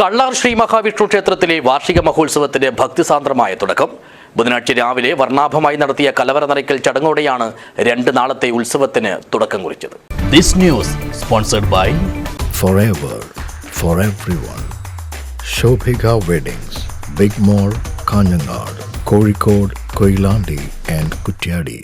കള്ളാർ ശ്രീ മഹാവിഷ്ണു ക്ഷേത്രത്തിലെ വാർഷിക മഹോത്സവത്തിന് ഭക്തിസാന്ദ്രമായ തുടക്കം. ബുധനാഴ്ച രാവിലെ വർണാഭമായി നടത്തിയ കലവറ നിറയ്ക്കൽ ചടങ്ങോടെയാണ് രണ്ട് നാളത്തെ ഉത്സവത്തിന് തുടക്കം കുറിച്ചത്. This news sponsored by forever for everyone. Shobhika Weddings, Big mall Kanhangad Kozhikode Koilandi and Kuttiady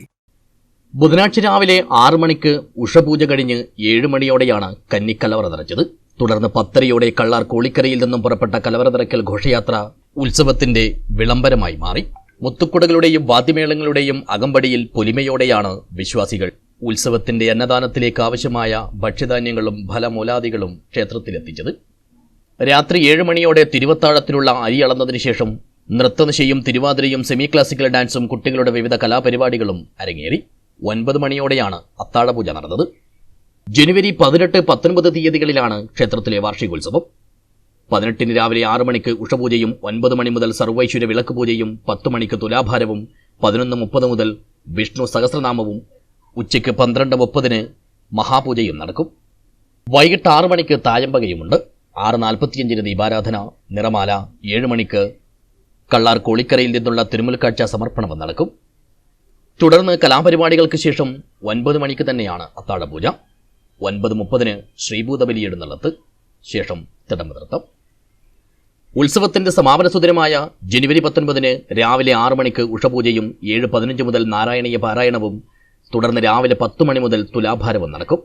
ബുധനാഴ്ച രാവിലെ ആറു മണിക്ക് ഉഷപൂജ കഴിഞ്ഞ് ഏഴ് മണിയോടെയാണ് കന്നിക്കലവറ നിറച്ചത്. തുടർന്ന് പത്തരയോടെ കള്ളാർ കോളിക്കരയിൽ നിന്നും പുറപ്പെട്ട കലവറതിറക്കൽ ഘോഷയാത്ര ഉത്സവത്തിന്റെ വിളംബരമായി മാറി. മുത്തുക്കുടകളുടെയും വാദ്യമേളങ്ങളുടെയും അകമ്പടിയിൽ പൊലിമയോടെയാണ് വിശ്വാസികൾ. ഉത്സവത്തിന്റെ അന്നദാനത്തിലേക്ക് ആവശ്യമായ ഭക്ഷ്യധാന്യങ്ങളും ഫലമൂലാദികളും ക്ഷേത്രത്തിലെത്തിച്ചത്. രാത്രി ഏഴ് മണിയോടെ തിരുവത്താഴത്തിലുള്ള അരി അളന്നതിനു ശേഷം നൃത്തനിശയും തിരുവാതിരയും സെമി ക്ലാസിക്കൽ ഡാൻസും കുട്ടികളുടെ വിവിധ കലാപരിപാടികളും അരങ്ങേറി. ഒൻപത് മണിയോടെയാണ് അത്താഴപൂജ നടന്നത്. ജനുവരി പതിനെട്ട് പത്തൊൻപത് തീയതികളിലാണ് ക്ഷേത്രത്തിലെ വാർഷികോത്സവം. പതിനെട്ടിന് രാവിലെ ആറ് മണിക്ക് ഉഷപൂജയും ഒൻപത് മണി മുതൽ സർവൈശ്വര്യ വിളക്ക് പൂജയും പത്ത് മണിക്ക് തുലാഭാരവും പതിനൊന്ന് മുപ്പത് മുതൽ വിഷ്ണു സഹസ്രനാമവും ഉച്ചയ്ക്ക് പന്ത്രണ്ട് മുപ്പതിന് മഹാപൂജയും നടക്കും. വൈകിട്ട് ആറ് മണിക്ക് തായമ്പകയുമുണ്ട്. ആറ് നാൽപ്പത്തിയഞ്ചിന് ദീപാരാധന നിറമാല ഏഴ് മണിക്ക് കള്ളാർ കോളിക്കരയിൽ നിന്നുള്ള തിരുമുൽക്കാഴ്ച സമർപ്പണവും നടക്കും. തുടർന്ന് കലാപരിപാടികൾക്ക് ശേഷം ഒൻപത് മണിക്ക് തന്നെയാണ് അത്താഴപൂജ. ഒൻപത് മുപ്പതിന് ശ്രീഭൂതബലിയുടെ നിലത്ത് ശേഷം തിടമ്പതിർത്തം. ഉത്സവത്തിന്റെ സമാപന സുദിനമായ ജനുവരി പത്തൊൻപതിന് രാവിലെ ആറു മണിക്ക് ഉഷപൂജയും ഏഴ് പതിനഞ്ച് മുതൽ നാരായണീയ പാരായണവും തുടർന്ന് രാവിലെ പത്ത് മണി മുതൽ തുലാഭാരവും നടക്കും.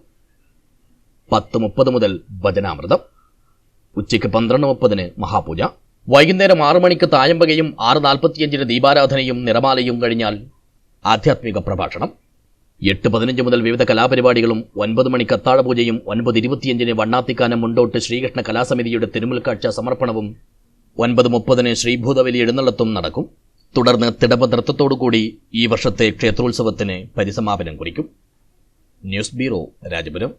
പത്ത് മുപ്പത് മുതൽ ഭജനാമൃതം. ഉച്ചയ്ക്ക് പന്ത്രണ്ട് മുപ്പതിന് മഹാപൂജ. വൈകുന്നേരം ആറു മണിക്ക് തായമ്പകയും ആറ് നാൽപ്പത്തിയഞ്ചിന് ദീപാരാധനയും നിറമാലയും കഴിഞ്ഞാൽ ആധ്യാത്മിക പ്രഭാഷണം. എട്ട് പതിനഞ്ച് മുതൽ വിവിധ കലാപരിപാടികളും ഒൻപത് മണിക്ക് അത്താഴപൂജയും ഒൻപത് ഇരുപത്തിയഞ്ചിന് വണ്ണാത്തിക്കാനം മുണ്ടോട്ട് ശ്രീകൃഷ്ണ കലാസമിതിയുടെ തിരുമുൽക്കാഴ്ച സമർപ്പണവും ഒൻപത് മുപ്പതിന് ശ്രീഭൂതബലി എഴുന്നള്ളത്തും നടക്കും. തുടർന്ന് തിടപനൃത്തത്തോടുകൂടി ഈ വർഷത്തെ ക്ഷേത്രോത്സവത്തിന് പരിസമാപനം കുറിക്കും. News bureau Rajapuram.